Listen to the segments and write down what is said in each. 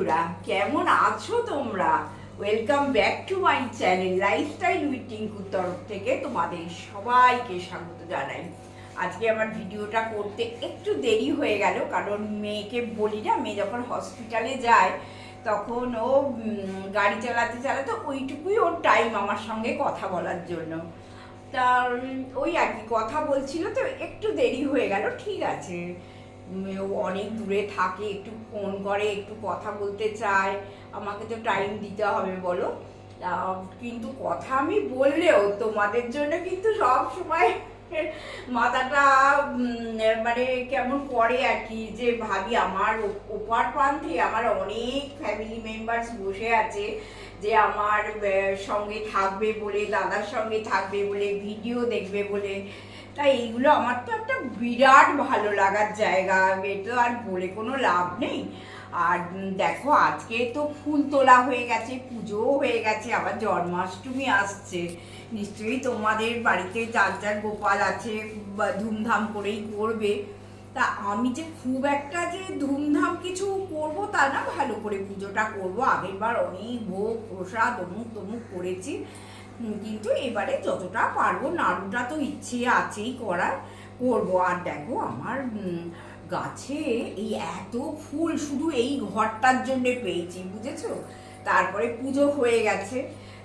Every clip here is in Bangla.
বন্ধুরা, কেমন আছো তোমরা? Welcome back to my channel lifestyle with টিঙ্কুর তরফ থেকে তোমাদের সবাইকে স্বাগত জানাই। আজকে আমার ভিডিওটা করতে একটু দেরি হয়ে গেল, কারণ মেয়েকে বলি না, মেয়ে যখন হসপিটালে যায়, তখন ও গাড়ি চালাতে চালাতে ওইটুকুই ওর টাইম আমার সঙ্গে কথা বলার জন্য। তা ওই আর কি, কথা বলছিল তো একটু দেরি হয়ে গেল, ঠিক আছে। অনেক দূরে থাকে, একটু ফোন করে, একটু কথা বলতে চায়। আমাকে তো টাইম দিতে হবে বলো। কিন্তু কথা আমি বললেও তোমাদের জন্য কিন্তু সব সময় মাথাটা মানে কেমন করে আর কি, যে ভাবি আমার ওপার প্রান্তে আমার অনেক ফ্যামিলি মেম্বার্স বসে আছে, যে আমার সঙ্গে থাকবে বলে, দাদার সঙ্গে থাকবে বলে ভিডিও দেখবে বলে। তাই এইগুলো আমার তো একটা বিরাট ভালো লাগার জায়গা। এ তো আর বলে কোনো লাভ নেই। আর দেখো, আজকে তো ফুল তোলা হয়ে গেছে, পুজোও হয়ে গেছে, আবার জন্মাষ্টমী আসছে। নিশ্চয়ই তোমাদের বাড়িতে যার যার গোপাল আছে ধুমধাম করেই করবে। তা আমি যে খুব একটা যে ধুমধাম কিছু করব তা না, ভালো করে পুজোটা করব। আগের বার অনেক ভোগ প্রসাদ অমুক তমুক করেছি। কিন্তু এবারে যতটা পারব, নাড়ুটা তো ইচ্ছে আছেই করার। করব। আর দেখো আমার গাছে এই এত ফুল শুধু এই ঘরটার জন্যে পেয়েছি, বুঝেছ? তারপরে পুজো হয়ে গেছে।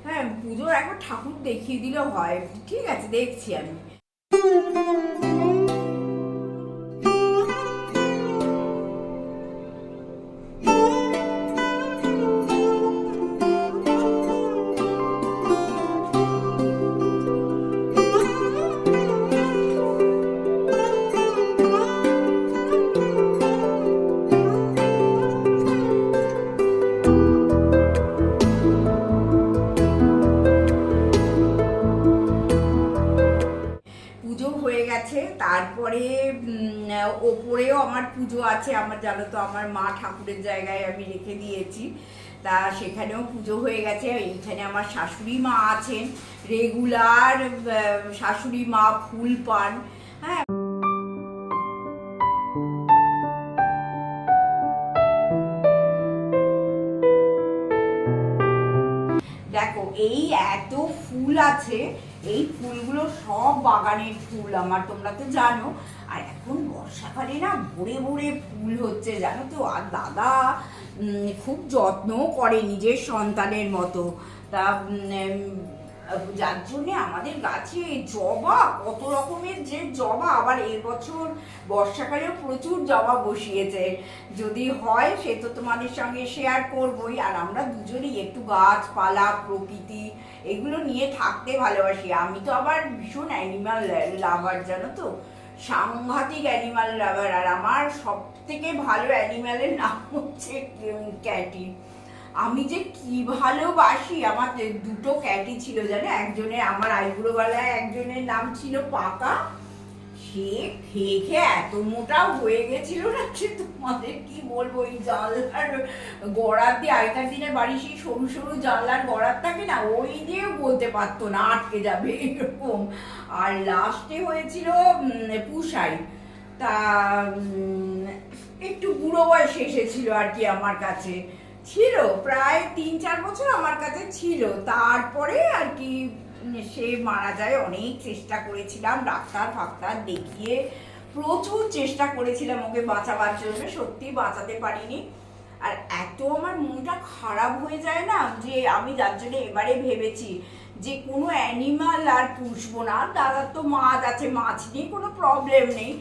হ্যাঁ পুজো এখন ঠাকুর দেখিয়ে দিলে হয়। ঠিক আছে, দেখছি আমি। গেছে, তারপরে ওপরেও আমার পুজো আছে, আমার জানো তো, আমার মা ঠাকুরের জায়গায় আমি রেখে দিয়েছি। তা সেখানেও পুজো হয়ে গেছে, এইখানে আমার শাশুড়ি মা আছেন রেগুলার শাশুড়ি মা ফুল পান হ্যাঁ। এই এত ফুল আছে, এই ফুলগুলো সব বাগানের ফুল, আমার তোমরা তো জানো। আর এখন বর্ষাকালে না ভরে ভরে ফুল হচ্ছে, জানো তো? আর দাদা খুব যত্নও করে নিজের সন্তানের মতো। তা যার জন্যে আমাদের গাছে জবা, কত রকমের যে জবা। আবার এবছর বর্ষাকালেও প্রচুর জবা বসিয়েছে। যদি হয়, সে তো তোমাদের সঙ্গে শেয়ার করবই। আর আমরা দুজনেই একটু গাছপালা, প্রকৃতি, এগুলো নিয়ে থাকতে ভালোবাসি। আমি তো আবার ভীষণ অ্যানিমাল লাভার জানো তো? সাংঘাতিক অ্যানিমাল লাভার আর আমার সব থেকে ভালো অ্যানিমালের নাম হচ্ছে ক্যাটি আমি যে কি ভালোবাসি আমার যে দুটো ক্যাটি ছিল জানো, একজনের আমার আইবুড়োবেলায় একজনের নাম ছিল পাকা। সে খেয়ে খেয়ে এত মোটা হয়ে গেছিল না সে তোমাদের কি বলব ওই জানলার গড়ার দিয়ে আগেকার দিনে বাড়ি সেই সরু সরু জানলার গড়ার থাকে না ওই দিয়েও বলতে পারতো না, আটকে যাবে এরকম। আর লাস্টে হয়েছিল পুষাই। তা একটু বুড়ো বয়সে এসেছিল আর কি আমার কাছে। ছিল, প্রায় তিন, চার বছর আমার কাছে ছিল। তারপরে আর কি সে মারা যায়, অনেক চেষ্টা করেছিলাম, ডাক্তার ফাক্তার দেখিয়ে প্রচুর চেষ্টা করেছিলাম ওকে বাঁচাবার জন্য, সত্যি বাঁচাতে পারিনি। আর এত আমার মনটা খারাপ হয়ে যায় না, যে আমি যার জন্য এবারে ভেবেছি যে কোনো অ্যানিমাল আর পুষবো না। দাদার তো মাছ আছে, মাছ নিয়ে কোনো প্রবলেম নেই।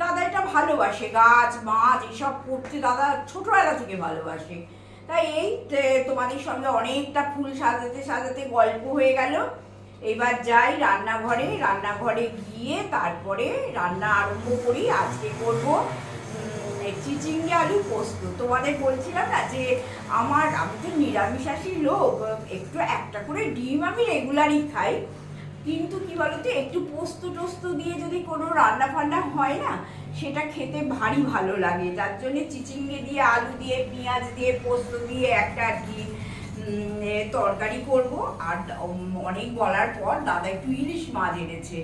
দাদা এটা ভালোবাসে, গাছ, মাছ, এসব করতে দাদা ছোটবেলা থেকে ভালোবাসে। তাই এই তোমাদের সঙ্গে অনেকটা ফুল সাজাতে সাজাতে গল্প হয়ে গেল। এবার যাই রান্নাঘরে রান্নাঘরে গিয়ে তারপরে রান্না আরম্ভ করি। আজকে করব চিচিঙ্গে আলু পোস্ত। তোমাদের বলছিলাম না যে আমার, আমি তো নিরামিষাসী লোক, একটু একটা করে ডিম আমি রেগুলারই খাই। কিন্তু কি বলতো, একটু পোস্ত টোস্ত দিয়ে যদি কোনো রান্না ফান্না হয় না, সেটা খেতে ভারী ভালো লাগে। যার জন্য চিচিঙ্গে দিয়ে, আলু দিয়ে, পেঁয়াজ দিয়ে, পোস্ত দিয়ে একটা আর কি তরকারি করব। আর অনেক বলার পর দাদা একটু ইলিশ মাছ এনেছে।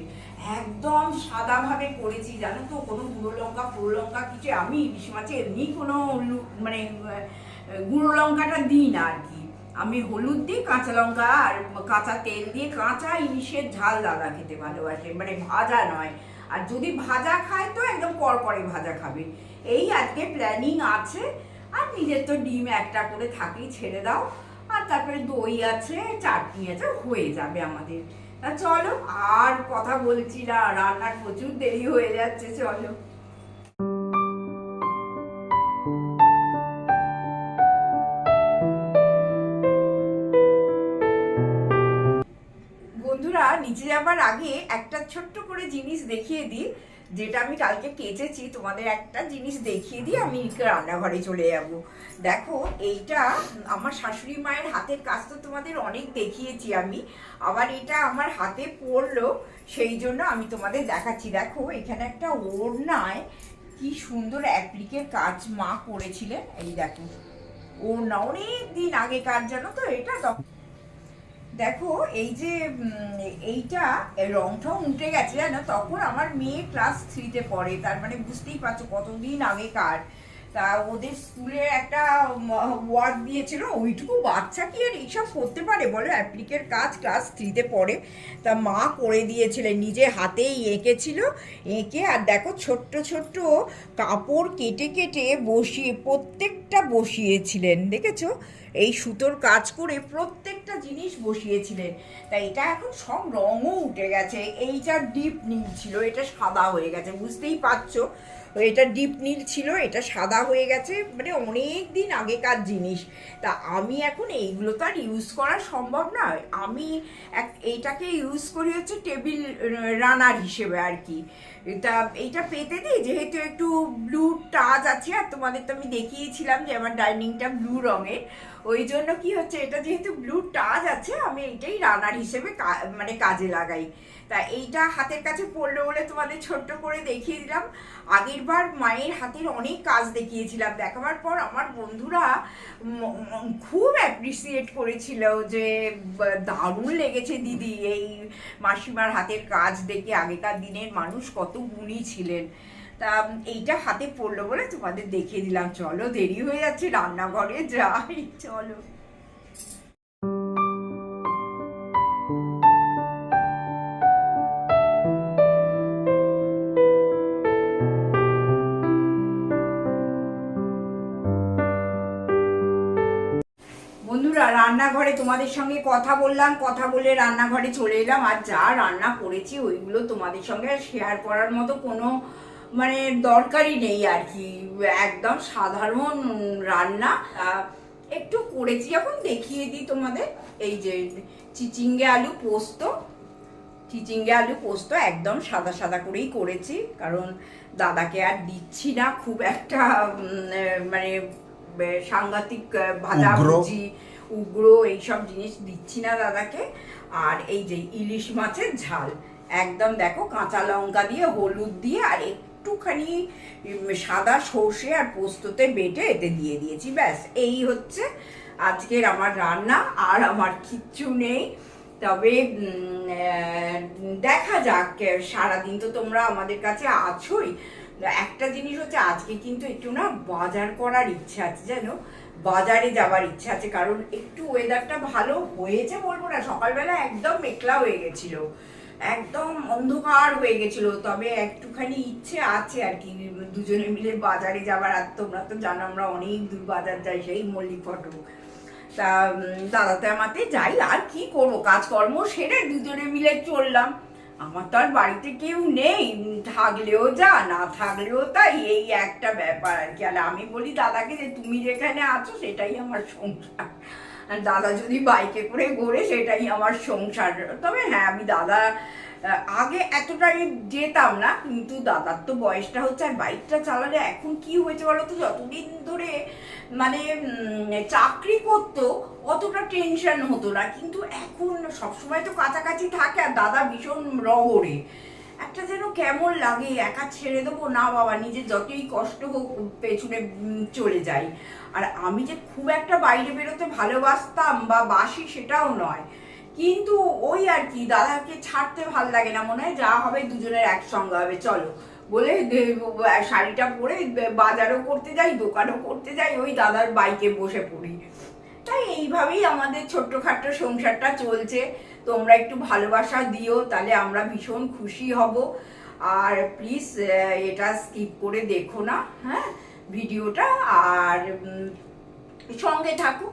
একদম সাদাভাবে করেছি, জানো তো, কোনো গুঁড়ো লঙ্কা, পুরো লঙ্কা কিছু আমি ইলিশ মাছে এমনি কোনো মানে গুঁড়ো লঙ্কাটা দিই না আর কি। আমি হলুদ দিয়ে কাঁচা লঙ্কা আর কাঁচা তেল দিয়ে কাঁচা ইলিশের ঝাল দাদা খেতে ভালোবাসে। মানে ভাজা নয়। আর যদি ভাজা খায় তো একদম কড়কড়ে ভাজা খাবে। এই আজকে প্ল্যানিং আছে। আর নিজের তো ডিম একটা করে থাকেই, ছেড়ে দাও। আর তারপরে দই আছে, চাটনি আছে, হয়ে যাবে আমাদের। তা চলো, আর কথা বলছি না। রান্নার প্রচুর দেরি হয়ে যাচ্ছে, চলো। নিচে যাবার আগে একটা ছোট্ট করে জিনিস দেখিয়ে দিই, যেটা আমি কালকে কেচেছি, তোমাদের একটা জিনিস দেখিয়ে দিয়ে আমি রান্নাঘরে চলে যাব। দেখো, এইটা আমার শাশুড়ি মায়ের হাতের কাজ তো তোমাদের অনেক দেখিয়েছি আমি, আবার এটা আমার হাতে পড়ল, সেই জন্য আমি তোমাদের দেখাচ্ছি। দেখো, এখানে একটা ওড়নায় কি সুন্দর অ্যাপ্লিকের কাজ মা করেছিলেন। এই দেখো, ওড়না অনেক দিন আগে কাজ জানো তো এটা? তখন দেখো, এই যে এইটা রংটা উঠে গেছে, জানো? তখন আমার মেয়ে ক্লাস থ্রিতে পড়ে, তার মানে বুঝতেই পারছ কতদিন আগেকার। তা ওদের স্কুলে একটা ওয়ার্ক দিয়েছিল। ওইটুকু বাচ্চা কি আর এইসব করতে পারে? বলো অ্যাপ্লিকের কাজ ক্লাস থ্রিতে পড়ে। তা মা করে দিয়েছিলেন, নিজে হাতেই এঁকেছিল। এঁকে আর দেখো, ছোট্ট ছোট্ট কাপড় কেটে কেটে বসিয়ে, প্রত্যেকটা বসিয়েছিলেন, দেখেছ? এই সুতোর কাজ করে প্রত্যেকটা জিনিস বসিয়েছিলেন। তা এটা এখন সব রঙও উঠে গেছে। এইটা ডিপ নীল ছিল, এটা সাদা হয়ে গেছে, বুঝতেই পারছ? এটা ডিপ নীল ছিল, এটা সাদা হয়ে গেছে মানে অনেক দিন আগেকার জিনিস। তা আমি এখন এইগুলো তো আর ইউজ করা সম্ভব নয়। আমি এক, এইটাকে ইউজ করি হচ্ছে টেবিল রানার হিসেবে আর কি। তা এইটা পেতে দিই যেহেতু একটু ব্লু টাচ আছে, আর তোমাদের তো আমি দেখিয়েছিলাম যে আমার ডাইনিংটা ব্লু রঙের। ওই জন্য কি হচ্ছে, এটা যেহেতু ব্লু টাচ আছে, আমি এইটাই রানার হিসেবে মানে কাজে লাগাই। তা এইটা হাতের কাছে পড়ল বলে তোমাদের ছোট্ট করে দেখিয়ে দিলাম। আগের বার মায়ের হাতের অনেক কাজ দেখিয়েছিলাম। দেখাবার পর আমার বন্ধুরা খুব অ্যাপ্রিসিয়েট করেছিল যে দারুণ লেগেছে দিদি, এই মাসিমার হাতের কাজ দেখে আগেকার দিনের মানুষ কত গুণী ছিলেন। তা, এইটা হাতে পড়ল বলে তোমাদের দেখিয়ে দিলাম। চলো, দেরি হয়ে যাচ্ছে, রান্নাঘরে যাই, চলো। রান্নাঘরে তোমাদের সঙ্গে কথা বললাম কথা বলে রান্নাঘরে চলে এলাম। আর যা রান্না করেছি ওইগুলো তোমাদের সঙ্গে শেয়ার করার মতো কোনো মানে দরকারই নেই আর কি। একদম সাধারণ রান্না। একটু করেছি এখন দেখিয়ে দিই তোমাদের। এই যে চিচিঙ্গে আলু পোস্ত। চিচিঙ্গে আলু পোস্ত একদম সাদা সাদা করেই করেছি কারণ দাদাকে আর দিচ্ছি না। খুব একটা মানে সাংঘাতিক ভাজা ভুজি উগ্র এইসব জিনিস দিচ্ছি না দাদাকে। আর এই যে ইলিশ মাছের ঝাল, একদম দেখো কাঁচা লঙ্কা দিয়ে, হলুদ দিয়ে, আর একটুখানি সাদা সর্ষে আর পোস্ততে বেটে এতে দিয়ে দিয়েছি, ব্যাস। এই হচ্ছে আজকের আমার রান্না, আর আমার কিচ্ছু নেই। তবে দেখা যাক, সারাদিন তো তোমরা আমাদের কাছে আছোই। একটা জিনিস হচ্ছে, আজকে কিন্তু একটু না বাজার করার ইচ্ছা আছে, জানো? বাজারে যাবার ইচ্ছা আছে, কারণ একটু ওয়েদারটা ভালো হয়েছে বলব না, সকালবেলা একদম মেঘলা হয়ে গেছিল, একদম অন্ধকার হয়ে গেছিল, তবে একটুখানি ইচ্ছে আছে আর কি, দুজনে মিলে বাজারে যাবার, আর তোমরা তো জানো আমরা অনেক দূর বাজার যাই, সেই মল্লিক ফটো তা দাদাতে আমাতে যাই, আর কি করব, কাজকর্ম সেরে দুজনে মিলে চললাম। আমার তো আর বাড়িতে কেউ নেই, থাকলেও যা, না থাকলেও তাই এই একটা ব্যাপার আর কি। আর আমি বলি দাদাকে যে, তুমি যেখানে আছো, সেটাই আমার সংসার। দাদা যদি বাইকে করে ঘোরে, সেটাই আমার সংসার। তবে হ্যাঁ আমি দাদা আগে এতটা যেতাম না, কিন্তু দাদার তো বয়সটা হচ্ছে আর বাইকটা চালালে এখন কি হয়েছে বলো তো? যতদিন ধরে মানে চাকরি করতো, অতটা টেনশন হতো না। কিন্তু এখন সবসময় তো কাছাকাছি থাকে আর দাদা ভীষণ রগড়ে একটা যেন কেমন লাগে, একা ছেড়ে দেবো, না বাবা নিজে যতই কষ্ট হোক পেছনে চলে যাই। আর আমি যে খুব একটা বাইরে বেরোতে ভালোবাসতাম বা বাসি সেটাও নয়। কিন্তু ওই আর কি, দাদাকে ছাড়তে ভালো লাগে না, মনে হয় যা হবে দুজনের একসঙ্গে হবে, চলো। বলে শাড়িটা পরে বাজারও করতে যাই, দোকানও করতে যাই, ওই দাদার বাইকে বসে পড়ি। তাই এইভাবেই আমাদের ছোট্টখাট্ট সংসারটা চলছে। তোমরা একটু ভালোবাসা দিও, তাহলে আমরা ভীষণ খুশি হব। আর প্লিজ এটা স্কিপ করে দেখো না হ্যাঁ ভিডিওটা আর সঙ্গে থাকো।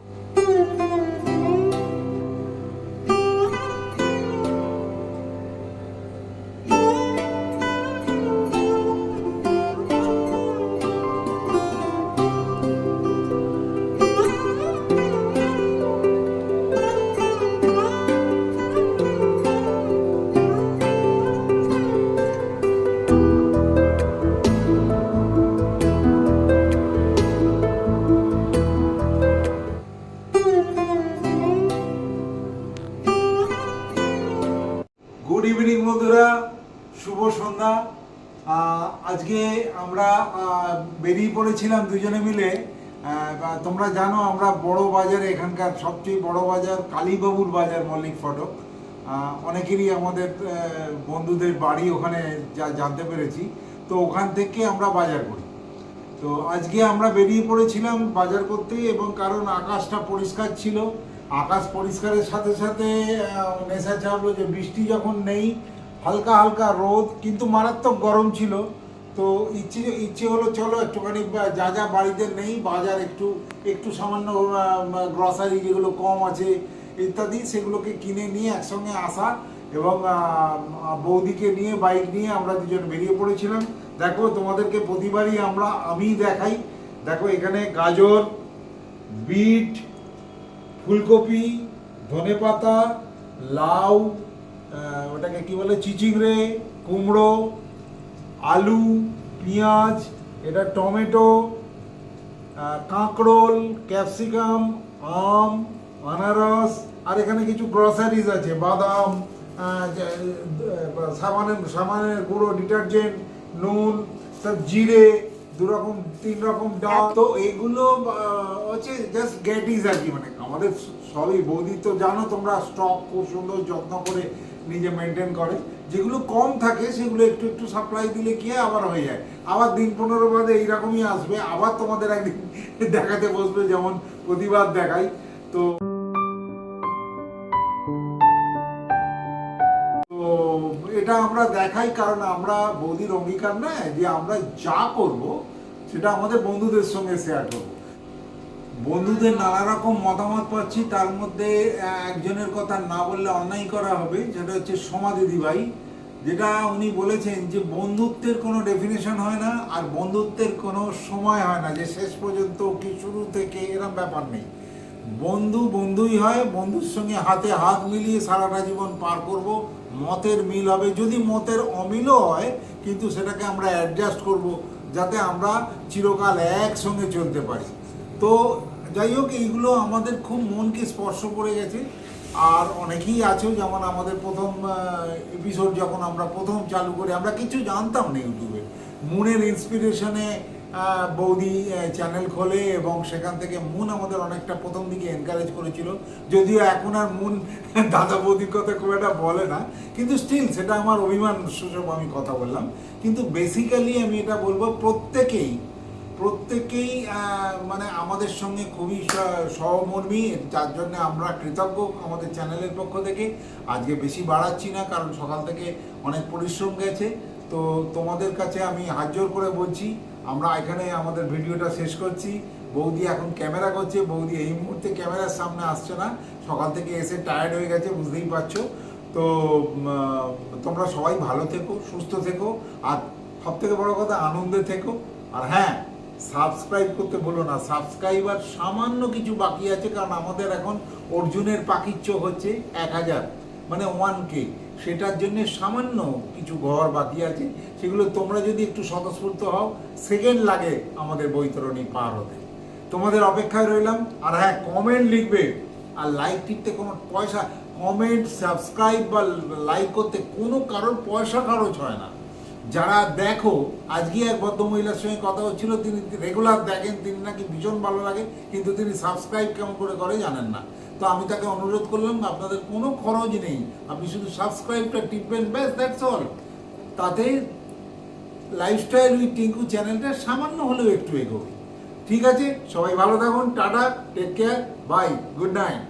গুড ইভিনিং বন্ধুরা। শুভ সন্ধ্যা। আজকে আমরা বেরিয়ে পড়েছিলাম দুজনে মিলে। তোমরা জানো, আমরা বড় বাজারে এখানকার সবচেয়ে বড় বাজার কালীবাবুর বাজার মল্লিক ফটক। অনেকেরই আমাদের বন্ধুদের বাড়ি ওখানে যা, জানতে পেরেছি। তো ওখান থেকে আমরা বাজার করি। তো আজকে আমরা বেরিয়ে পড়েছিলাম বাজার করতে এবং কারণ আকাশটা পরিষ্কার ছিল। আকাশ পরিষ্কারের সাথে সাথে নেশা চাপলো যে বৃষ্টি যখন নেই, হালকা হালকা রোদ, কিন্তু মারাত্মক গরম ছিল। তো ইচ্ছে ইচ্ছে হলো চলো একটুখানি যা যা বাড়িতে নেই, বাজার একটু একটু সামান্য গ্রসারি যেগুলো কম আছে, ইত্যাদি, সেগুলোকে কিনে নিয়ে একসঙ্গে আসা এবং বৌদিকে নিয়ে, বাইক নিয়ে আমরা দুজন বেরিয়ে পড়েছিলাম। দেখো, তোমাদেরকে প্রতিবারই আমরা আমি দেখাই। দেখো, এখানে গাজর, বিট ফুলকপি ধনেপাতা লাউ ওটাকে কি বলে, চিচিংড়ে, কুমড়ো, আলু, পেঁয়াজ, এটা টমেটো কাঁকরোল, ক্যাপসিকাম, আম, আনারস, আর এখানে কিছু গ্রসারিজ আছে, বাদাম সাবানের সাবানের গুঁড়ো, ডিটারজেন্ট, নুন সব জিরে দু রকম তিন রকম ডাল। তো এগুলো হচ্ছে জাস্ট গ্যাটিস আর কি মানে আমাদের সবই বৌদি তো জানো তোমরা স্টক খুব সুন্দর যত্ন করে নিজে মেনটেন করে। যেগুলো কম থাকে সেগুলো একটু একটু সাপ্লাই দিলে কি আবার হয়ে যায়। আবার দিন পনেরো বাদে এইরকমই আসবে। আবার তোমাদের একদিন দেখাতে বসবে যেমন প্রতিবাদ দেখাই। তো এটা আমরা দেখাই কারণ আমরা বৌদির অঙ্গীকার নেয় যে আমরা যা করব সেটা আমাদের বন্ধুদের সঙ্গে শেয়ার করব। বন্ধুদের নানা রকম মতামত পাচ্ছি। তার মধ্যে একজনের কথা না বললে অন্যায় করা হবে যেটা হচ্ছে সোমা দিদিভাই যেটা উনি বলেছেন যে বন্ধুত্বের কোনো ডেফিনেশন হয় না, আর বন্ধুত্বের কোনো সময় হয় না, যে শেষ পর্যন্ত কি শুরু থেকে এরকম ব্যাপার নেই। বন্ধু বন্ধুই হয়, বন্ধুর সঙ্গে হাতে হাত মিলিয়ে সারাটা জীবন পার করব, মতের মিল হবে। যদি মতের অমিলও হয়, কিন্তু সেটাকে আমরা অ্যাডজাস্ট করব, যাতে আমরা চিরকাল একসঙ্গে চলতে পারি। তো যাই হোক, এইগুলো আমাদের খুব মনকে স্পর্শ করে গেছে। আর অনেকেই আছে যেমন আমাদের প্রথম এপিসোড যখন আমরা প্রথম চালু করি, আমরা কিছু জানতাম না ইউটিউবে। মুনের ইন্সপিরেশনে বৌদি চ্যানেল খোলে এবং সেখান থেকে মুন আমাদের অনেকটা প্রথম দিকে এনকারেজ করেছিল। যদিও এখন আর মুন দাদা বৌদির কথা খুব একটা বলে না, কিন্তু স্টিল সেটা আমার অভিমান সূচক আমি কথা বললাম। কিন্তু বেসিক্যালি আমি এটা বলব, প্রত্যেকেই প্রত্যেকেই মানে আমাদের সঙ্গে খুবই সহমর্মী, যার জন্য আমরা কৃতজ্ঞ আমাদের চ্যানেলের পক্ষ থেকে। আজকে বেশি বাড়াচ্ছি না, কারণ সকাল থেকে অনেক পরিশ্রম গেছে। তো তোমাদের কাছে আমি হাত জোর করে বলছি, আমরা এখানে আমাদের ভিডিওটা শেষ করছি। বৌদি এখন ক্যামেরা করছে, বৌদি এই মুহূর্তে ক্যামেরার সামনে আসছে না। সকাল থেকে এসে টায়ার্ড হয়ে গেছে, বুঝতেই পারছ। তো তোমরা সবাই ভালো থেকো, সুস্থ থেকো, আর সব থেকে বড় কথা, আনন্দে থেকো। আর হ্যাঁ সাবস্ক্রাইব করতে বলো না। সাবস্ক্রাইবার সামান্য কিছু বাকি আছে, কারণ আমাদের এখন অর্জুনের পাখির চোখ হচ্ছে এক হাজার মানে ওয়ান কে সেটার জন্য সামান্য কিছু ঘর বাকি আছে। সেগুলো তোমরা যদি একটু স্বতঃস্ফূর্ত হও সেকেন্ড লাগে আমাদের বৈতরণী পার হতে। তোমাদের অপেক্ষায় রইলাম। আর হ্যাঁ কমেন্ট লিখবে। আর লাইক টিপতে কোনো পয়সা কমেন্ট সাবস্ক্রাইব বা লাইক করতে কোনো কারোর পয়সা খরচ হয় না। যারা দেখো, আজকে এক ভদ্রমহিলার সঙ্গে কথা হচ্ছিল, তিনি রেগুলার দেখেন, তিনি নাকি ভীষণ ভালো লাগে, কিন্তু তিনি সাবস্ক্রাইব কেমন করে করে জানেন না। তো আমি তাকে অনুরোধ করলাম, আপনাদের কোনো খরচ নেই, আপনি শুধু সাবস্ক্রাইবটা টিপবেন, ব্যাস দ্যাটস অল তাতে লাইফস্টাইল উইথ টিঙ্কু চ্যানেলটা সামান্য হলেও একটু এগোবে। ঠিক আছে, সবাই ভালো থাকুন, tata take care bye good night